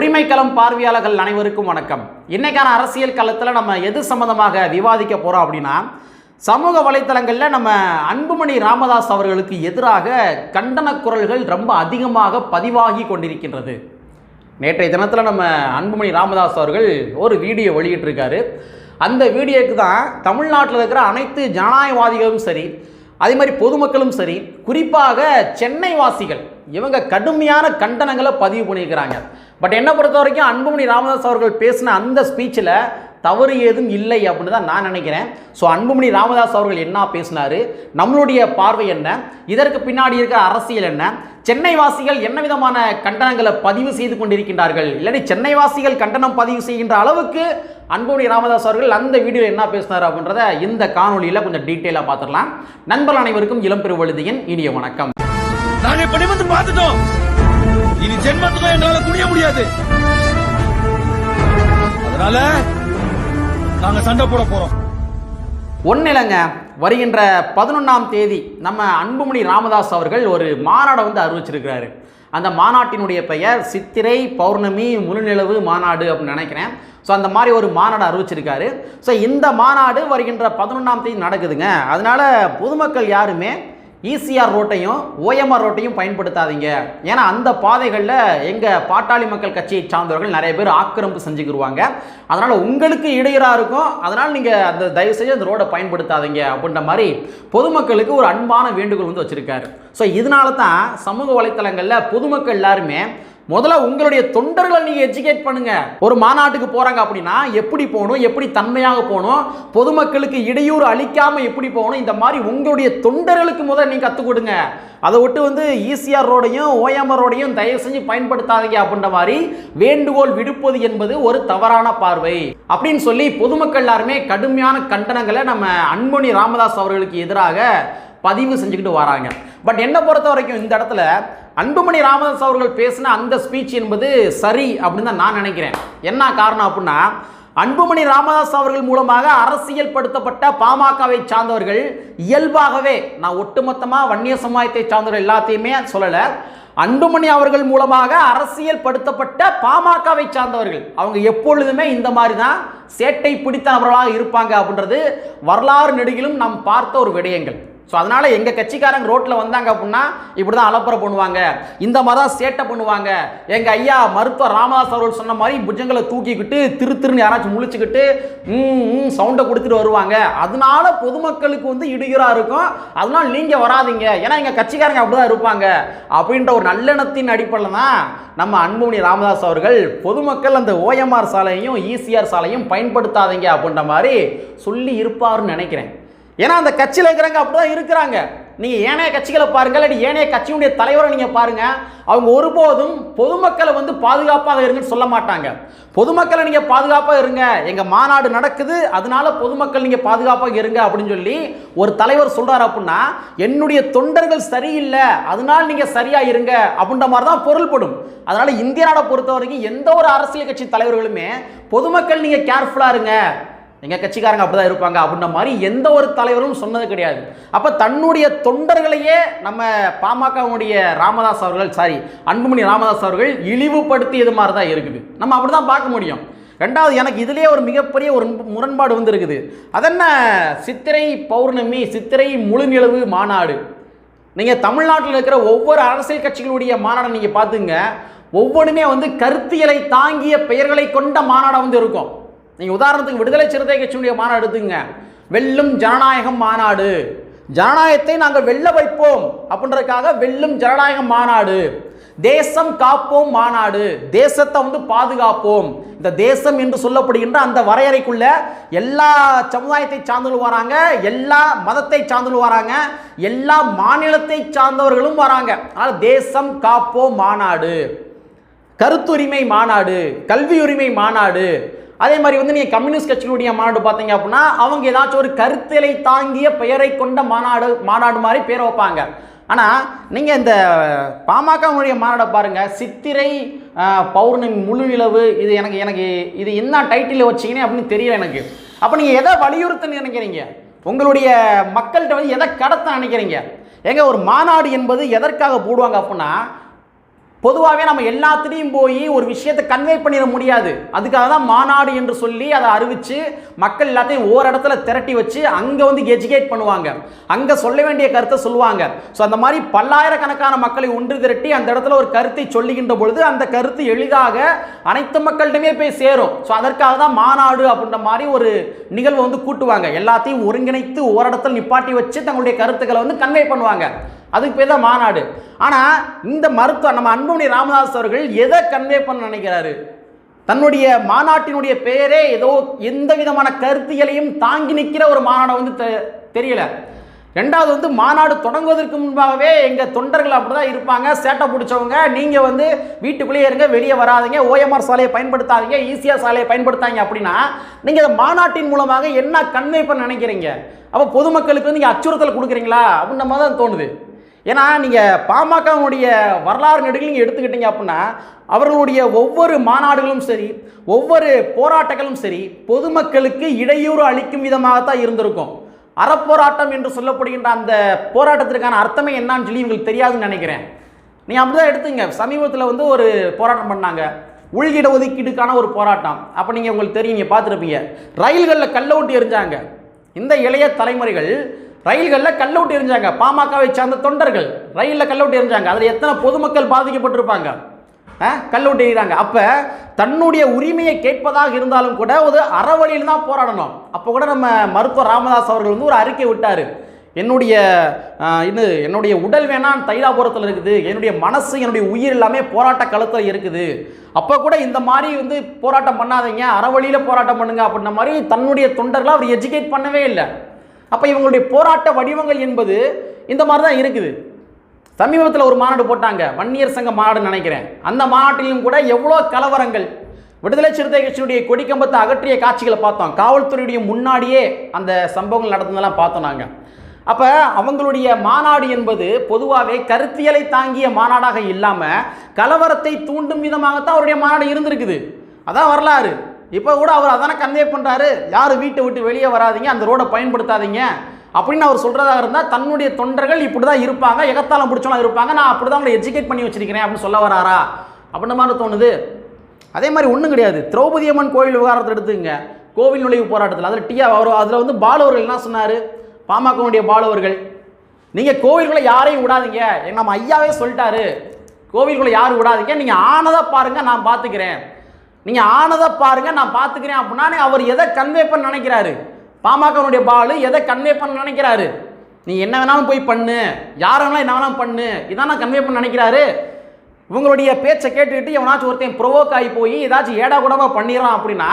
உரிமைக்களம் பார்வையாளர்கள் அனைவருக்கும் வணக்கம். இன்றைக்கான அரசியல் களத்தில் நம்ம எது சம்பந்தமாக விவாதிக்க போகிறோம் அப்படின்னா சமூக வலைத்தளங்களில் நம்ம அன்புமணி ராமதாஸ் அவர்களுக்கு எதிராக கண்டன குரல்கள் ரொம்ப அதிகமாக பதிவாகி கொண்டிருக்கின்றது. நேற்றைய தினத்தில் நம்ம அன்புமணி ராமதாஸ் அவர்கள் ஒரு வீடியோ வெளியிட்டிருக்காரு. அந்த வீடியோக்கு தான் தமிழ்நாட்டில் இருக்கிற அனைத்து ஜனநாயகவாதிகளும் சரி அதே மாதிரி பொதுமக்களும் சரி குறிப்பாக சென்னை வாசிகள் இவங்க கடுமையான கண்டனங்களை பதிவு பண்ணியிருக்கிறாங்க. பட் என்னை பொறுத்த வரைக்கும் அன்புமணி ராமதாஸ் அவர்கள் பேசின அந்த ஸ்பீச்சில் தவறு ஏதும் இல்லை அப்படின்னு தான் நான் நினைக்கிறேன். ஸோ அன்புமணி ராமதாஸ் அவர்கள் என்ன பேசினார்? நம்மளுடைய பார்வை என்ன? இதற்கு பின்னாடி இருக்கிற அரசியல் என்ன? சென்னை வாசிகள் என்ன விதமான கண்டனங்களை பதிவு செய்து கொண்டிருக்கின்றார்கள்? இல்லாட்டி சென்னை வாசிகள் கண்டனம் பதிவு செய்கின்ற அளவுக்கு அன்புமணி ராமதாஸ் அவர்கள் அந்த வீடியோவில் என்ன பேசினார் அப்படின்றத இந்த காணொலியில் கொஞ்சம் டீட்டெயிலாக பார்த்துடலாம். நண்பர்கள் அனைவருக்கும் இளம்பெருவழுதியின் இனிய வணக்கம். நாங்கள் இப்படி வந்து பார்த்துட்டோம். இனி ஜென்மத்துக்கும் எங்களால குனிய முடியாது. அதனால நாங்க சண்டை போட போறோம். ஒன்றும் இல்லைங்க வருகின்ற பதினொன்றாம் தேதி நம்ம அன்புமணி ராமதாஸ் அவர்கள் ஒரு மாநாடை வந்து அறிவிச்சிருக்கிறாரு. அந்த மாநாட்டினுடைய பெயர் சித்திரை பௌர்ணமி முழுநிலவு மாநாடு அப்படின்னு நினைக்கிறேன். ஸோ அந்த மாதிரி ஒரு மாநாடு அறிவிச்சிருக்காரு. ஸோ இந்த மாநாடு வருகின்ற பதினொன்றாம் தேதி நடக்குதுங்க. அதனால் பொதுமக்கள் யாருமே ஈசிஆர் ரோட்டையும் ஓஎம்ஆர் ரோட்டையும் பயன்படுத்தாதீங்க. ஏன்னா அந்த பாதைகளில் எங்கள் பாட்டாளி மக்கள் கட்சியை சார்ந்தவர்கள் நிறைய பேர் ஆக்கிரமிப்பு செஞ்சுக்கிருவாங்க. அதனால் உங்களுக்கு இடையூறாக இருக்கும். அதனால் நீங்கள் அந்த தயவு செஞ்சு அந்த ரோடை பயன்படுத்தாதீங்க அப்படின்ற மாதிரி பொதுமக்களுக்கு ஒரு அன்பான வேண்டுகோள் வந்து வச்சுருக்காரு. ஸோ இதனால தான் சமூக வலைத்தளங்களில் பொதுமக்கள் எல்லாருமே முதல்ல உங்களுடைய தொண்டர்களை நீங்க எஜுகேட் பண்ணுங்க. ஒரு மாநாட்டுக்கு போறாங்க அப்படின்னா எப்படி போகணும் எப்படி தன்மையாக போகணும் பொதுமக்களுக்கு இடையூறு அளிக்காம எப்படி போகணும் இந்த மாதிரி உங்களுடைய தொண்டர்களுக்கு முதல்ல நீங்க கத்துக் கொடுங்க. அதை விட்டு வந்து ஈசிஆர் ரோடையும் ஓஎம்ஆர் ரோடையும் தயவு செஞ்சு பயன்படுத்தாதீங்க அப்படின்ற மாதிரி வேண்டுகோள் விடுப்பது என்பது ஒரு தவறான பார்வை. அப்படின்னு சொல்லி பொதுமக்கள் எல்லாருமே கடுமையான கண்டனங்களை நம்ம அன்புமணி ராமதாஸ் அவர்களுக்கு எதிராக பதிவு செஞ்சுக்கிட்டு வராங்க. பட் என்னை பொறுத்த வரைக்கும் இந்த இடத்துல அன்புமணி ராமதாஸ் அவர்கள் பேசின அந்த ஸ்பீச் என்பது சரி அப்படின்னு தான் நான் நினைக்கிறேன். என்ன காரணம் அப்படின்னா அன்புமணி ராமதாஸ் அவர்கள் மூலமாக அரசியல் படுத்தப்பட்ட பாமகவை சார்ந்தவர்கள் இயல்பாகவே நான் ஒட்டுமொத்தமாக வன்னிய சமுதாயத்தை சார்ந்தவர்கள் எல்லாத்தையுமே சொல்லலை அன்புமணி அவர்கள் மூலமாக அரசியல் படுத்தப்பட்ட பாமகவை சார்ந்தவர்கள் அவங்க எப்பொழுதுமே இந்த மாதிரி தான் சேட்டை பிடித்த நபர்களாக இருப்பாங்க அப்படின்றது வரலாறு நெடுகிலும் நாம் பார்த்த ஒரு விடயங்கள். ஸோ அதனால் எங்கள் கட்சிக்காரங்க ரோட்டில் வந்தாங்க அப்படின்னா இப்படி தான் அலப்பறை பண்ணுவாங்க. இந்த மாதிரி தான் சேட்டை பண்ணுவாங்க. எங்கள் ஐயா மருத்துவர் ராமதாஸ் அவர்கள் சொன்ன மாதிரி புஜங்களை தூக்கிக்கிட்டு திரு திருன்னு யாராச்சும் முழிச்சுக்கிட்டு ம் சவுண்டை கொடுத்துட்டு வருவாங்க. அதனால பொதுமக்களுக்கு வந்து இடுகிறாக இருக்கும். அதனால நீங்கள் வராதீங்க. ஏன்னா எங்கள் கட்சிக்காரங்க அப்படி தான் இருப்பாங்க. அப்படின்ற ஒரு நல்லெண்ணத்தின் அடிப்படையில் தான் நம்ம அன்புமணி ராமதாஸ் அவர்கள் பொதுமக்கள் அந்த ஓஎம்ஆர் சாலையும் இசிஆர் சாலையும் பயன்படுத்தாதீங்க அப்படின்ற மாதிரி சொல்லி இருப்பாருன்னு நினைக்கிறேன். ஏன்னா அந்த கட்சியில் இருக்கிறவங்க அப்படிதான் இருக்கிறாங்க. நீங்கள் ஏனைய கட்சிகளை பாருங்கள் இல்லாட்டி ஏனைய கட்சியுடைய தலைவரை நீங்கள் பாருங்கள் அவங்க ஒருபோதும் பொதுமக்களை வந்து பாதுகாப்பாக இருங்கன்னு சொல்ல மாட்டாங்க. பொதுமக்களை நீங்கள் பாதுகாப்பாக இருங்க. எங்கள் மாநாடு நடக்குது அதனால பொதுமக்கள் நீங்கள் பாதுகாப்பாக இருங்க அப்படின்னு சொல்லி ஒரு தலைவர் சொல்கிறார் அப்படின்னா என்னுடைய தொண்டர்கள் சரியில்லை அதனால நீங்கள் சரியாக இருங்க அப்படின்ற மாதிரி தான் பொருள்படும். அதனால் இந்திய நாடை பொறுத்த வரைக்கும் எந்த ஒரு அரசியல் கட்சி தலைவர்களுமே பொதுமக்கள் நீங்கள் கேர்ஃபுல்லாக இருங்க. எங்கள் கட்சிக்காரங்க அப்படிதான் இருப்பாங்க அப்படின்ற மாதிரி எந்த ஒரு தலைவரும் சொன்னது கிடையாது. அப்போ தன்னுடைய தொண்டர்களையே நம்ம பாமகவுடைய ராமதாஸ் அவர்கள் சாரி அன்புமணி ராமதாஸ் அவர்கள் இழிவுபடுத்தியது மாதிரி தான் இருக்குது. நம்ம அப்படி தான் பார்க்க முடியும். ரெண்டாவது எனக்கு இதுலேயே ஒரு மிகப்பெரிய ஒரு முரண்பாடு வந்து இருக்குது அதென்ன சித்திரை பௌர்ணமி சித்திரை முழுநிலவு மாநாடு. நீங்கள் தமிழ்நாட்டில் இருக்கிற ஒவ்வொரு அரசியல் கட்சிகளுடைய மாநாடை நீங்கள் பார்த்துங்க. ஒவ்வொன்றுமே வந்து கருத்தியலை தாங்கிய பெயர்களை கொண்ட மாநாடாக வந்து இருக்கும். நீங்கள் உதாரணத்துக்கு விடுதலை சிறுத்தை கட்சியினுடைய மாநாடு எடுத்துங்க வெல்லும் ஜனநாயகம் மாநாடு. ஜனநாயகத்தை நாங்கள் வெல்ல வைப்போம் அப்படின்றதுக்காக வெல்லும் ஜனநாயகம் மாநாடு. தேசம் காப்போம் மாநாடு. தேசத்தை வந்து பாதுகாப்போம். இந்த தேசம் என்று சொல்லப்படுகின்ற அந்த வரையறைக்குள்ள எல்லா சமுதாயத்தை சார்ந்தவர்கள் வராங்க. எல்லா மதத்தை சார்ந்தவர்கள் வராங்க. எல்லா மாநிலத்தை சார்ந்தவர்களும் வராங்க. அதனால் தேசம் காப்போம் மாநாடு. கருத்துரிமை மாநாடு. கல்வி உரிமை மாநாடு. அதே மாதிரி வந்து நீங்கள் கம்யூனிஸ்ட் கட்சியினுடைய மாநாடு பார்த்தீங்க அப்படின்னா அவங்க ஏதாச்சும் ஒரு கருத்தலை தாங்கிய பெயரை கொண்ட மாநாடு மாநாடு மாதிரி பேர் வைப்பாங்க. ஆனால் நீங்கள் இந்த பாமகவுடைய மாநாடை பாருங்கள் சித்திரை பௌர்ணமி முழு நிலவு இது எனக்கு எனக்கு இது என்ன டைட்டில் வச்சிங்கன்னு அப்படின்னு தெரியல எனக்கு. அப்போ நீங்கள் எதை வலியுறுத்த நினைக்கிறீங்க? உங்களுடைய மக்கள்கிட்ட வந்து எதை கடத்த நினைக்கிறீங்க? ஏங்க ஒரு மாநாடு என்பது எதற்காக போடுவாங்க அப்படின்னா பொதுவாகவே நம்ம எல்லாத்துலேயும் போய் ஒரு விஷயத்தை கன்வே பண்ணிட முடியாது. அதுக்காக தான் மாநாடு என்று சொல்லி அதை அறிவித்து மக்கள் எல்லாத்தையும் ஓர் இடத்துல திரட்டி வச்சு அங்கே வந்து எஜுகேட் பண்ணுவாங்க. அங்கே சொல்ல வேண்டிய கருத்தை சொல்லுவாங்க. ஸோ அந்த மாதிரி பல்லாயிரக்கணக்கான மக்களை ஒன்று திரட்டி அந்த இடத்துல ஒரு கருத்தை சொல்லுகின்ற பொழுது அந்த கருத்து எளிதாக அனைத்து மக்கள்கிட்டமே போய் சேரும். ஸோ அதற்காக தான் மாநாடு அப்படின்ற மாதிரி ஒரு நிகழ்வு வந்து கூட்டுவாங்க. எல்லாத்தையும் ஒருங்கிணைத்து ஓரிடத்தில் நிப்பாட்டி வச்சு தங்களுடைய கருத்துக்களை வந்து கன்வே பண்ணுவாங்க. அதுக்கு பேர் தான் மாநாடு. ஆனால் இந்த மருத்துவ நம்ம அன்புமணி ராமதாஸ் அவர்கள் எதை கன்வே பண்ண நினைக்கிறாரு? தன்னுடைய மாநாட்டினுடைய பெயரே ஏதோ எந்த விதமான கருத்தியலையும் தாங்கி நிற்கிற ஒரு மாநாடை வந்து தெ- தெரியல. ரெண்டாவது வந்து மாநாடு தொடங்குவதற்கு முன்பாகவே எங்கள் தொண்டர்கள் அப்படி தான் இருப்பாங்க. சேட்டை பிடிச்சவங்க நீங்கள் வந்து வீட்டுக்குள்ளேயே இருங்க வெளியே வராதிங்க ஓஎம்ஆர் சாலையை பயன்படுத்தாதீங்க ஈசிஆர் சாலையை பயன்படுத்தாங்க அப்படின்னா நீங்கள் இந்த மாநாட்டின் மூலமாக என்ன கன்வே பண்ண நினைக்கிறீங்க? அப்போ பொதுமக்களுக்கு வந்து நீங்கள் அச்சுறுத்தல் கொடுக்குறீங்களா? அப்படின்ற மாதிரி தான் தோணுது. ஏன்னா நீங்கள் பாமகவுடைய வரலாறு நெடுகில் நீங்கள் எடுத்துக்கிட்டீங்க அப்படின்னா அவர்களுடைய ஒவ்வொரு மாநாடுகளும் சரி ஒவ்வொரு போராட்டங்களும் சரி பொதுமக்களுக்கு இடையூறு அளிக்கும் விதமாகத்தான் இருந்திருக்கும். அறப்போராட்டம் என்று சொல்லப்படுகின்ற அந்த போராட்டத்திற்கான அர்த்தமே என்னான்னு சொல்லி இவங்களுக்கு தெரியாதுன்னு நினைக்கிறேன். நீங்கள் அப்படிதான் எடுத்துங்க. சமீபத்தில் வந்து ஒரு போராட்டம் பண்ணாங்க. உள்கிட ஒதுக்கீடுக்கான ஒரு போராட்டம். அப்போ நீங்கள் உங்களுக்கு தெரியும் நீங்கள் பார்த்துருப்பீங்க. ரயில்களில் கல்லவுட்டி எரிஞ்சாங்க. இந்த இளைய தலைமுறைகள் ரயில்களில் கல்லூட்டி எரிஞ்சாங்க பாமகவை சார்ந்த தொண்டர்கள் ரயிலில் கல்லூட்டி எரிஞ்சாங்க அதில் எத்தனை பொதுமக்கள் பாதிக்கப்பட்டிருப்பாங்க? ஆ? கல்லூட்டி எறிகிறாங்க. அப்போ தன்னுடைய உரிமையை கேட்பதாக இருந்தாலும் கூட ஒரு அறவழியில் தான் போராடணும். அப்போ கூட நம்ம மருத்துவர் ராமதாஸ் அவர்கள் வந்து ஒரு அறிக்கை விட்டார். என்னுடைய இது என்னுடைய உடல் வேணாம் தைலாபுரத்தில் இருக்குது. என்னுடைய மனசு என்னுடைய உயிர் எல்லாமே போராட்ட களத்தில் இருக்குது. அப்போ கூட இந்த மாதிரி வந்து போராட்டம் பண்ணாதீங்க. அறவழியில் போராட்டம் பண்ணுங்க அப்படின்ன மாதிரி தன்னுடைய தொண்டர்களை அவர் எஜுகேட் பண்ணவே இல்லை. அப்போ இவங்களுடைய போராட்ட வடிவங்கள் என்பது இந்த மாதிரி தான் இருக்குது. சமீபத்தில் ஒரு மாநாடு போட்டாங்க வன்னியர் சங்க மாநாடுன்னு நினைக்கிறேன். அந்த மாநாட்டிலும் கூட எவ்வளோ கலவரங்கள். விடுதலை சிறுத்தை கட்சியினுடைய கொடிக்கம்பத்தை அகற்றிய காட்சிகளை பார்த்தோம். காவல்துறையுடைய முன்னாடியே அந்த சம்பவங்கள் நடந்ததெல்லாம் பார்த்தோம் நாங்கள் அப்போ அவங்களுடைய மாநாடு என்பது பொதுவாகவே கருத்தியலை தாங்கிய மாநாடாக இல்லாமல் கலவரத்தை தூண்டும் விதமாகத்தான் அவருடைய மாநாடு இருந்திருக்குது. அதான் வரலாறு. இப்போ கூட அவர் அதானே கன்வே பண்ணுறாரு யார் வீட்டை விட்டு வெளியே வராதீங்க அந்த ரோடை பயன்படுத்தாதீங்க. அப்படின்னு அவர் சொல்கிறதா இருந்தால் தன்னுடைய தொண்டர்கள் இப்படி தான் இருப்பாங்க எகத்தாலம் பிடிச்சவங்க இருப்பாங்க நான் அப்படி தான் அவங்களை எஜுகேட் பண்ணி வச்சிருக்கிறேன் அப்படின்னு சொல்ல வராரா? அப்படின்னு மாதிரி தோணுது. அதே மாதிரி ஒன்றும் கிடையாது. திரௌபதி அம்மன் கோவில் விவகாரத்தை எடுத்துங்க கோவில் நுழைவு போராட்டத்தில். அதில் டிஆர் அவர் அதில் வந்து பாலவர்கள் என்ன சொன்னார்? பாமகவுடைய பாலவர்கள் நீங்கள் கோவில்குள்ளே யாரையும் விடாதீங்க. நம்ம ஐயாவே சொல்லிட்டாரு. கோவில்களை யாரும் விடாதீங்க. நீங்கள் ஆனதை பாருங்கள் நான் பார்த்துக்கிறேன் நீங்கள் ஆனதை பாருங்க நான் பார்த்துக்கிறேன் அப்படின்னா அவர் எதை கன்வே பண்ண நினைக்கிறாரு? பாமகனுடைய பாலு எதை கன்வே பண்ண நினைக்கிறாரு? நீ என்ன வேணாலும் போய் பண்ணு. யார் வேணாலும் என்ன வேணாலும் பண்ணு. இதான் நான் கன்வே பண்ண நினைக்கிறாரு. இவங்களுடைய பேச்சை கேட்டுக்கிட்டு எவனாச்சும் ஒருத்தன் ப்ரொவோக் ஆகி போய் ஏதாச்சும் ஏடா கூடவா பண்ணிடுறான் அப்படின்னா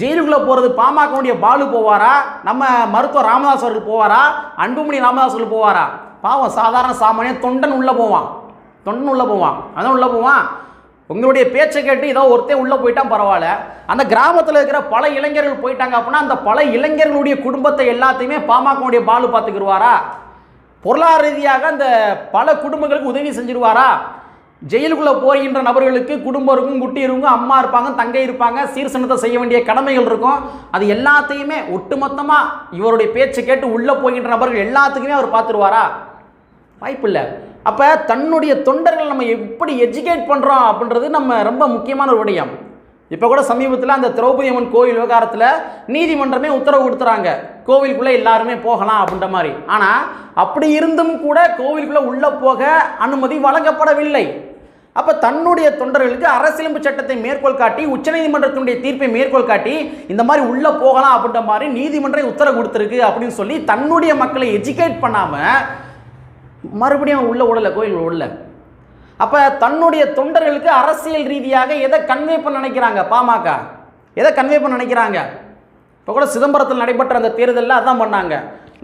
ஜெயிலுக்குள்ளே போகிறது பாமகனுடைய பாலு போவாரா? நம்ம மருத்துவர் ராமதாஸ் அவர்கள் போவாரா? அன்புமணி ராமதாஸ் அவர்கள் போவாரா? பாவம் சாதாரண சாமானியன் தொண்டன் உள்ளே போவான். தொண்டன் உள்ளே போவான். அதான் உள்ளே போவான். உங்களுடைய பேச்சை கேட்டு ஏதோ ஒருத்தன் உள்ளே போயிட்டான் பரவாயில்ல. அந்த கிராமத்தில் இருக்கிற பல இளைஞர்கள் போயிட்டாங்க அப்படின்னா அந்த பல இளைஞர்களுடைய குடும்பத்தை எல்லாத்தையுமே பாமகவுடைய பாலு பார்த்துக்கிடுவாரா பொருளாதார ரீதியாக அந்த பல குடும்பங்களுக்கு உதவி செஞ்சிருவாரா? ஜெயிலுக்குள்ளே போகின்ற நபர்களுக்கு குடும்பம் இருக்கும் குட்டி இருக்கும் அம்மா இருப்பாங்க தங்கை இருப்பாங்க சீர்சனத்தை செய்ய வேண்டிய கடமைகள் இருக்கும். அது எல்லாத்தையுமே ஒட்டுமொத்தமாக இவருடைய பேச்சை கேட்டு உள்ளே போகின்ற நபர்கள் எல்லாத்துக்குமே அவர் பார்த்துருவாரா? வாய்ப்பில்லை. அப்போ தன்னுடைய தொண்டர்கள் நம்ம எப்படி எஜுகேட் பண்ணுறோம் அப்படின்றது நம்ம ரொம்ப முக்கியமான ஒரு விடயம். இப்போ கூட சமீபத்தில் அந்த திரௌபதி அம்மன் கோவில் விவகாரத்தில் நீதிமன்றமே உத்தரவு கொடுத்துறாங்க. கோவிலுக்குள்ளே எல்லாருமே போகலாம் அப்படின்ற மாதிரி. ஆனால் அப்படி இருந்தும் கூட கோவிலுக்குள்ளே உள்ளே போக அனுமதி வழங்கப்படவில்லை. அப்போ தன்னுடைய தொண்டர்களுக்கு அரசியலமைப்பு சட்டத்தை மேற்கோள் காட்டி உச்சநீதிமன்றத்தினுடைய தீர்ப்பை மேற்கோள் காட்டி இந்த மாதிரி உள்ளே போகலாம் அப்படின்ற மாதிரி நீதிமன்றம் உத்தரவு கொடுத்துருக்கு அப்படின்னு சொல்லி தன்னுடைய மக்களை எஜுகேட் பண்ணாமல் மறுபடியும் உள்ள விடல கோயில் உள்ள அப்போ தன்னுடைய தொண்டர்களுக்கு அரசியல் ரீதியாக எதை கன்வே பண்ண நினைக்கிறாங்க பாமக? எதை கன்வே பண்ண நினைக்கிறாங்க? இப்போ கூட சிதம்பரத்தில் நடைபெற்ற அந்த தேர்தலில் அதான் பண்ணாங்க.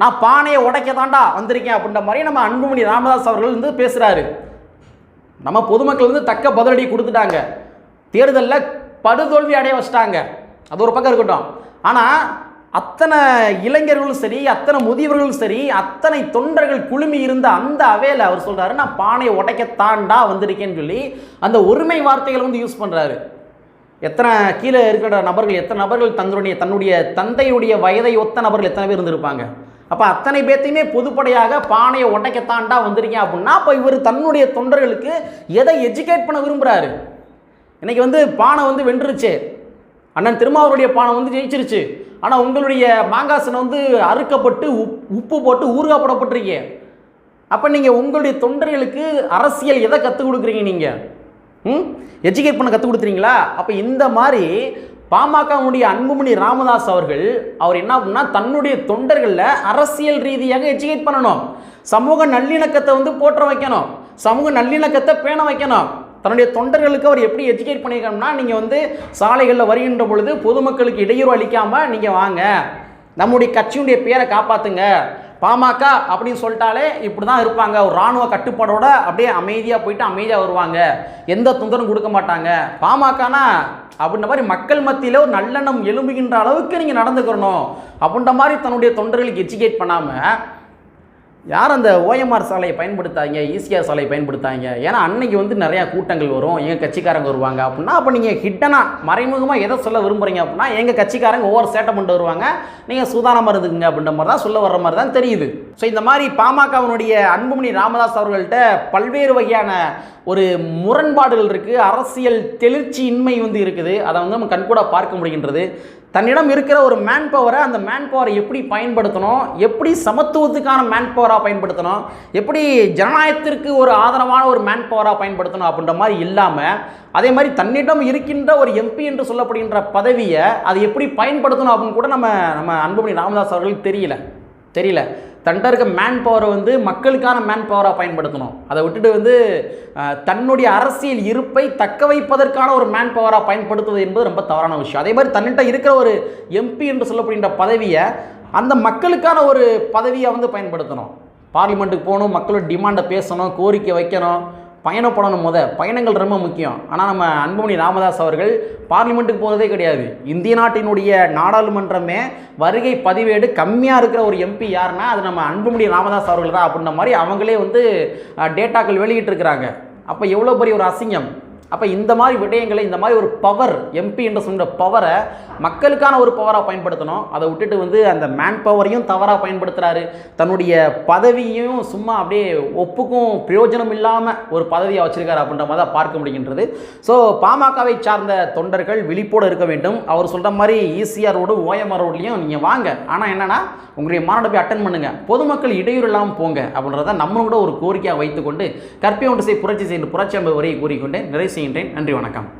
நான் பானையை உடைக்க தாண்டா வந்திருக்கேன் அப்படின்ற மாதிரி நம்ம அன்புமணி ராமதாஸ் அவர்கள் வந்து பேசுகிறாரு நம்ம பொதுமக்கள் வந்து தக்க பதிலடி கொடுத்துட்டாங்க. தேர்தலில் படுதோல்வி அடைய வச்சிட்டாங்க. அது ஒரு பக்கம் இருக்கட்டும். ஆனால் அத்தனை இளைஞர்களும் சரி அத்தனை முதியவர்களும் சரி அத்தனை தொண்டர்கள் குழுமி இருந்த அந்த அவையில் அவர் சொல்கிறாரு நான் பானையை உடைக்கத்தாண்டா வந்திருக்கேன்னு சொல்லி அந்த ஒருமை வார்த்தைகளை வந்து யூஸ் பண்ணுறாரு எத்தனை கீழே இருக்கிற நபர்கள் எத்தனை நபர்கள் தங்களுடைய தன்னுடைய தந்தையுடைய வயதை ஒத்த நபர்கள் எத்தனை பேர் இருந்திருப்பாங்க? அப்போ அத்தனை பேர்த்தையுமே பொதுப்படையாக பானையை உடைக்கத்தாண்டா வந்திருக்கீங்க அப்படின்னா அப்போ இவர் தன்னுடைய தொண்டர்களுக்கு எதை எஜுகேட் பண்ண விரும்புகிறாரு இன்றைக்கி வந்து பானை வந்து வென்றுருச்சு. அண்ணன் திருமாவருடைய பானை வந்து ஜெயிச்சிருச்சு. ஆனால் உங்களுடைய மாங்காசனை வந்து அறுக்கப்பட்டு உப் உப்பு போட்டு ஊறுகாய் போடப்பட்டிருக்கீங்க அப்போ நீங்கள் உங்களுடைய தொண்டர்களுக்கு அரசியல் எதை கற்றுக் கொடுக்குறீங்க நீங்கள் ம்? எஜுகேட் பண்ண கற்றுக் கொடுத்துறீங்களா? அப்போ இந்த மாதிரி பாமகவுடைய அன்புமணி ராமதாஸ் அவர்கள் அவர் என்ன அப்படின்னா தன்னுடைய தொண்டர்களில் அரசியல் ரீதியாக எஜுகேட் பண்ணணும். சமூக நல்லிணக்கத்தை வந்து போற்ற வைக்கணும். சமூக நல்லிணக்கத்தை பேண வைக்கணும். தன்னுடைய தொண்டர்களுக்கு அவர் எப்படி எஜுகேட் பண்ணியிருக்கணும்னா நீங்கள் வந்து சாலைகளில் வருகின்ற பொழுது பொதுமக்களுக்கு இடையூறு அளிக்காமல் நீங்கள் வாங்க. நம்முடைய கட்சியுடைய பேரை காப்பாற்றுங்க பாமக அப்படின்னு சொல்லிட்டாலே இப்படி தான் இருப்பாங்க. ஒரு இராணுவ கட்டுப்பாடோட அப்படியே அமைதியாக போயிட்டு அமைதியாக வருவாங்க. எந்த தொந்தரவும் கொடுக்க மாட்டாங்க. பாமகனா அப்படின்ற மாதிரி மக்கள் மத்தியில் ஒரு நல்லெண்ணம் எழும்புகின்ற அளவுக்கு நீங்கள் நடந்துக்கிறணும் அப்படின்ற மாதிரி தன்னுடைய தொண்டர்களுக்கு எஜுகேட் பண்ணாமல் யார் அந்த ஓஎம்ஆர் சாலையை பயன்படுத்தாங்க ஈசிஆர் சாலையை பயன்படுத்தாங்க? ஏன்னா அன்னைக்கு வந்து நிறையா கூட்டங்கள் வரும். எங்கள் கட்சிக்காரங்க வருவாங்க அப்படின்னா அப்போ நீங்கள் ஹிட்டனாக மறைமுகமாக எதை சொல்ல விரும்புகிறீங்க அப்படின்னா எங்கள் கட்சிக்காரங்க ஒவ்வொரு சேட்டை பண்ணிட்டு வருவாங்க. நீங்கள் சூதானமாக இருந்துக்குங்க அப்படின்ற மாதிரி தான் சொல்ல வர்ற மாதிரி தான் தெரியுது. ஸோ இந்த மாதிரி பாமகவினுடைய அன்புமணி ராமதாஸ் அவர்கள்ட்ட பல்வேறு வகையான ஒரு முரண்பாடுகள் இருக்குது அரசியல் தெளிர்ச்சி இன்மை வந்து இருக்குது. அதை வந்து நம்ம கண்கூட பார்க்க முடிகின்றது. தன்னிடம் இருக்கிற ஒரு மேன் பவரை அந்த மேன் பவரை எப்படி பயன்படுத்தணும்? எப்படி சமத்துவத்துக்கான மேன் பவராக பயன்படுத்தணும்? எப்படி ஜனநாயகத்திற்கு ஒரு ஆதரவான ஒரு மேன் பவராக பயன்படுத்தணும் அப்படின்ற மாதிரி இல்லாமல் அதே மாதிரி தன்னிடம் இருக்கின்ற ஒரு எம்பி என்று சொல்லப்படுகின்ற பதவியை அதை எப்படி பயன்படுத்தணும் அப்படின்னு கூட நம்ம நம்ம அன்புமணி ராமதாஸ் அவர்களுக்கு தெரியல. தெரியல. தன்கிட்ட இருக்க மேன் பவரை வந்து மக்களுக்கான மேன் பவராக பயன்படுத்தணும். அதை விட்டுட்டு வந்து தன்னுடைய அரசியல் இருப்பை தக்க வைப்பதற்கான ஒரு மேன் பவராக பயன்படுத்துவது என்பது ரொம்ப தவறான விஷயம். அதே மாதிரி தன்னிட்ட இருக்கிற ஒரு எம்பி என்று சொல்லப்படுகின்ற பதவியை அந்த மக்களுக்கான ஒரு பதவியை வந்து பயன்படுத்தணும். பார்லிமெண்ட்டுக்கு போகணும் மக்களோட டிமாண்டை பேசணும் கோரிக்கை வைக்கணும். பயணப்படணும் முத. பயணங்கள் ரொம்ப முக்கியம். ஆனால் நம்ம அன்புமணி ராமதாஸ் அவர்கள் பார்லிமெண்ட்டுக்கு போகிறதே கிடையாது. இந்திய நாட்டினுடைய நாடாளுமன்றமே வருகை பதிவேடு கம்மியாக இருக்கிற ஒரு எம்பி யாருன்னா அது நம்ம அன்புமணி ராமதாஸ் அவர்கள் தான் அப்படின்ற மாதிரி அவங்களே வந்து டேட்டாக்கள் வெளியிட்டிருக்கிறாங்க. அப்போ எவ்வளோ பெரிய ஒரு அசிங்கம்? அப்போ இந்த மாதிரி விடயங்களை இந்த மாதிரி ஒரு பவர் எம்பி என்று சொல்கிற பவரை மக்களுக்கான ஒரு பவராக பயன்படுத்தணும். அதை விட்டுட்டு வந்து அந்த மேன் பவரையும் தவறாக பயன்படுத்துகிறாரு தன்னுடைய பதவியும் சும்மா அப்படியே ஒப்புக்கும் பிரயோஜனம் இல்லாமல் ஒரு பதவியாக வச்சுருக்காரு அப்படின்ற மாதிரி தான் பார்க்க முடிகின்றது. ஸோ பாமகவை சார்ந்த தொண்டர்கள் விழிப்போடு இருக்க வேண்டும். அவர் சொல்கிற மாதிரி ஈசிஆர் ரோடு ஓஎம்ஆர் ரோட்லையும் நீங்கள் வாங்க. ஆனால் என்னென்னா உங்களுடைய மாநாட்டை போய் அட்டன் பண்ணுங்கள் பொதுமக்கள் இடையூறு இல்லாமல் போங்க அப்படின்றத நம்மளோட ஒரு கோரிக்கையாக வைத்துக்கொண்டு கற்பிய ஒன்று செய் புரட்சி செய்து புரட்சி அமைப்பு வரையை கூறிக்கொண்டு நிறைவு செய்கின்றேன். நன்றி வணக்கம்.